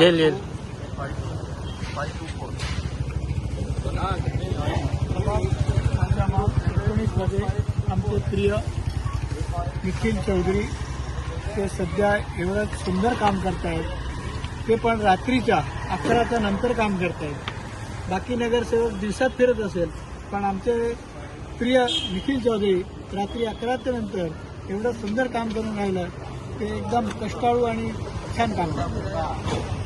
येईल येईल एकोणीसमध्ये आमचे प्रिय निखिल चौधरी ते सध्या एवढं सुंदर काम करतायत. ते पण रात्रीच्या अकराच्या नंतर काम करतायत. बाकी नगरसेवक दिवसात फिरत असेल पण आमचे प्रिय निखिल चौधरी रात्री अकराच्या नंतर एवढं सुंदर काम करून राहिलं ते एकदम कष्टाळू आणि छान काम करतात.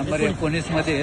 नंबर एकोणीसमध्ये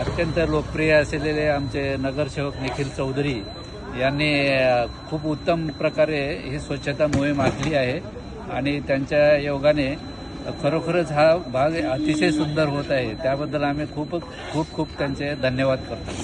अत्यंत लोकप्रिय असलेले आमचे नगरसेवक निखिल चौधरी यांनी खूप उत्तम प्रकारे ही स्वच्छता मोहीम आखली आहे आणि त्यांच्या योगाने खरोखरच हा भाग अतिशय सुंदर होत आहे. त्याबद्दल आम्ही खूप खूप खूप त्यांचे धन्यवाद करतो.